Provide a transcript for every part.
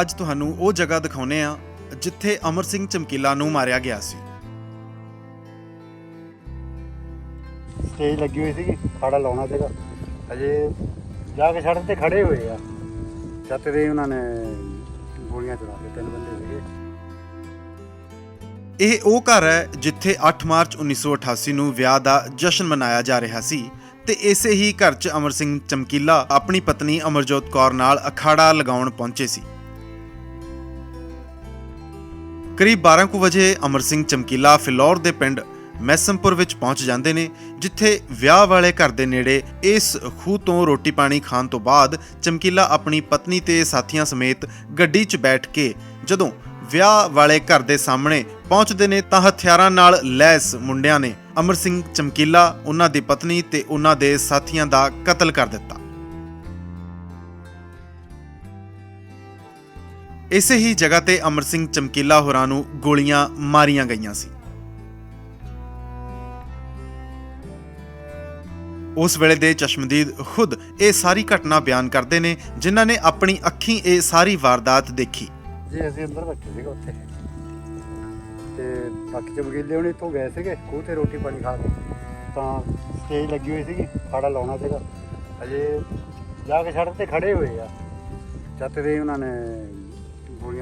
ਅੱਜ ਤੁਹਾਨੂੰ ਉਹ ਜਗ੍ਹਾ ਦਿਖਾਉਨੇ ਆ ਜਿੱਥੇ ਅਮਰ ਸਿੰਘ ਚਮਕੀਲਾ ਨੂੰ ਮਾਰਿਆ ਗਿਆ ਸੀ। ਸਟੇਜ ਲੱਗੀ ਹੋਈ ਸੀਗੀ ਖਾੜਾ ਲਾਉਣਾ ਸੀਗਾ। ਅਜੇ ਜਾ ਕੇ ਸੜਕ ਤੇ ਖੜੇ ਹੋਏ ਆ। ਛੱਤ ਤੇ ਉਹਨਾਂ ਨੇ ਗੋਲੀਆਂ ਚਲਾ ਕੇ ਤਿੰਨ ਬੰਦੇ ਸੀਗੇ। ਇਹ ਉਹ ਘਰ ਹੈ ਜਿੱਥੇ 8 ਮਾਰਚ 1988 ਨੂੰ ਵਿਆਹ ਦਾ ਜਸ਼ਨ ਮਨਾਇਆ ਜਾ ਰਿਹਾ ਸੀ ਤੇ ਇਸੇ ਹੀ ਘਰ 'ਚ ਅਮਰ ਸਿੰਘ ਚਮਕੀਲਾ ਆਪਣੀ ਪਤਨੀ ਅਮਰਜੋਤ ਕੌਰ ਨਾਲ ਅਖਾੜਾ ਲਗਾਉਣ ਪਹੁੰਚੇ ਸੀ। ਕਰੀਬ 12 ਕੁ ਵਜੇ ਅਮਰ ਸਿੰਘ ਚਮਕੀਲਾ ਫਿਲੌਰ ਦੇ ਪਿੰਡ ਮੈਸਮਪੁਰ ਵਿੱਚ ਪਹੁੰਚ ਜਾਂਦੇ ਨੇ, ਜਿੱਥੇ ਵਿਆਹ ਵਾਲੇ ਘਰ ਦੇ ਨੇੜੇ ਇਸ ਖੂਹ ਤੋਂ ਰੋਟੀ ਪਾਣੀ ਖਾਣ ਤੋਂ ਬਾਅਦ ਚਮਕੀਲਾ ਆਪਣੀ ਪਤਨੀ ਤੇ ਸਾਥੀਆਂ ਸਮੇਤ ਗੱਡੀ 'ਚ ਬੈਠ ਕੇ ਜਦੋਂ ਵਿਆਹ ਵਾਲੇ ਘਰ ਦੇ ਸਾਹਮਣੇ ਪਹੁੰਚਦੇ ਨੇ ਤਾਂ ਹਥਿਆਰਾਂ ਨਾਲ ਲੈਸ ਮੁੰਡਿਆਂ ਨੇ ਅਮਰ ਸਿੰਘ ਚਮਕੀਲਾ, ਉਹਨਾਂ ਦੀ ਪਤਨੀ ਤੇ ਉਹਨਾਂ ਦੇ ਸਾਥੀਆਂ ਦਾ ਕਤਲ ਕਰ ਦਿੱਤਾ। ਇਸੇ ਹੀ ਜਗ੍ਹਾ ਤੇ ਅਮਰ ਸਿੰਘ ਚਮਕੀਲਾ ਹੋਰਾਂ ਨੂੰ ਗੋਲੀਆਂ ਮਾਰੀਆਂ ਗਈਆਂ ਸੀ। ਉਸ ਵੇਲੇ ਦੇ ਚਸ਼ਮਦੀਦ ਖੁਦ ਇਹ ਸਾਰੀ ਘਟਨਾ ਬਿਆਨ ਕਰਦੇ ਨੇ, ਜਿਨ੍ਹਾਂ ਨੇ ਆਪਣੀ ਅੱਖੀਂ ਇਹ ਸਾਰੀ ਵਾਰਦਾਤ ਦੇਖੀ। ਜੀ, ਅਸੀਂ ਅੰਦਰ ਬੈਠੇ ਸੀਗੇ ਉੱਥੇ। ਤੇ ਬਾਕੀ ਚਮਕੀਲੇ ਉਹਨੇ ਇੱਥੋਂ ਗਏ ਸੀਗੇ, ਖੂਹ ਤੇ ਰੋਟੀ ਪਾਣੀ ਖਾ ਕੇ। ਤਾਂ ਸਟੇਜ ਲੱਗੀ ਹੋਈ ਸੀਗੀ, ਖਾੜਾ ਲਾਉਣਾ ਸੀਗਾ। ਅਜੇ ਜਾ ਕੇ ਸੜਕ ਤੇ ਖੜੇ ਹੋਏ ਆ। ਛੱਤ ਤੇ ਉਹਨਾਂ ਨੇ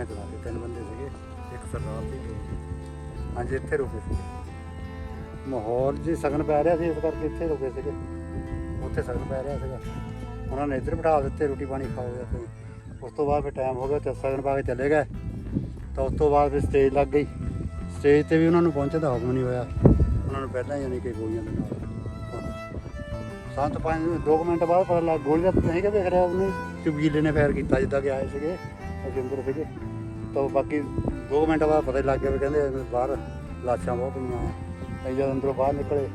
ਗੋਲੀਆਂ ਚਲਾ ਕੇ ਤਿੰਨ ਬੰਦੇ ਸੀਗੇ, ਇੱਕ ਸਰਦਾਰ ਸੀ, ਦੋ ਹਾਂਜੀ, ਇੱਥੇ ਰੁਕੇ ਸੀਗੇ। ਮਾਹੌਲ ਜੀ ਸਗਨ ਪੈ ਰਿਹਾ ਸੀ, ਇਸ ਕਰਕੇ ਇੱਥੇ ਰੁਕੇ ਸੀਗੇ। ਉੱਥੇ ਸਗਨ ਪੈ ਰਿਹਾ ਸੀਗਾ। ਉਹਨਾਂ ਨੇ ਇੱਧਰ ਬਿਠਾ ਦਿੱਤੇ, ਰੋਟੀ ਪਾਣੀ ਖਾਓ ਜਾਂ ਕੋਈ ਉਸ ਤੋਂ ਬਾਅਦ ਫਿਰ ਟਾਈਮ ਹੋ ਗਿਆ ਤੇ ਸਗਨ ਪਾ ਕੇ ਚਲੇ ਗਏ। ਤਾਂ ਉਸ ਤੋਂ ਬਾਅਦ ਫਿਰ ਸਟੇਜ ਲੱਗ ਗਈ। ਸਟੇਜ ਤੇ ਵੀ ਉਹਨਾਂ ਨੂੰ ਪਹੁੰਚਣ ਦਾ ਹੁਕਮ ਨਹੀਂ ਹੋਇਆ। ਉਹਨਾਂ ਨੂੰ ਪਹਿਲਾਂ ਹੀ ਯਾਨੀ ਕਿ ਗੋਲੀਆਂ ਦੇ ਨਾਲ ਸੰਤ ਪੰਜ, ਦੋ ਕੁ ਮਿੰਟ ਬਾਅਦ ਪਤਾ ਲੱਗ ਗੋਲੀ ਦਾ ਨਹੀਂ ਕਿ ਦੇਖ ਰਿਹਾ ਉਹਨੇ। ਚੁਬਗੀਲੇ ਨੇ ਫਾਇਰ ਕੀਤਾ, ਜਿੱਦਾਂ ਕਿ ਆਏ ਸੀਗੇ ਅਸੀਂ ਸੀਗੇ। ਤਾਂ ਬਾਕੀ ਦੋ ਮਿੰਟ ਬਾਅਦ ਪਤਾ ਹੀ ਲੱਗ ਗਿਆ ਵੀ ਕਹਿੰਦੇ ਬਾਹਰ ਲਾਸ਼ਾਂ ਬਹੁਤ ਪਈਆਂ। ਅਸੀਂ ਜਦੋਂ ਅੰਦਰੋਂ ਬਾਹਰ ਨਿਕਲੇ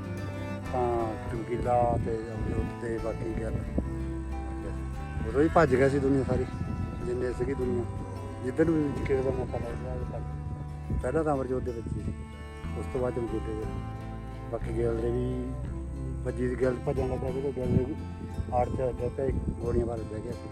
ਤਾਂ ਚਮਕੀਲਾ ਤੇ ਅਮਰੂਦ ਤੇ ਬਾਕੀ ਗੱਲ ਉਦੋਂ ਹੀ ਭੱਜ ਗਿਆ ਸੀ ਦੁਨੀਆ ਸਾਰੀ, ਜਿੰਨੇ ਸੀਗੀ ਦੁਨੀਆ। ਜਿੱਦਣ ਵੀ ਕਿਸੇ ਦਾ ਮੌਕਾ ਲੱਗਦਾ ਉਹ ਪਹਿਲਾਂ ਤਾਂ ਅਮਰਜੋਤ ਦੇ ਵਿੱਚ ਸੀ। ਉਸ ਤੋਂ ਬਾਅਦ ਚਮਕੀਲੇ ਦੇ ਬਾਕੀ ਗੱਲ ਦੇ ਵੀ ਭੱਜੀ ਦੀ ਗੱਲ ਭੱਜਣ ਲੱਗਾ ਸੀ ਤੇ ਗੱਲ ਦੇ ਵੀ ਆੜ ਚ ਅੱਗੇ ਪੈ ਗੋਲੀਆਂ ਮਾਰ ਬਹਿ ਗਿਆ ਸੀ।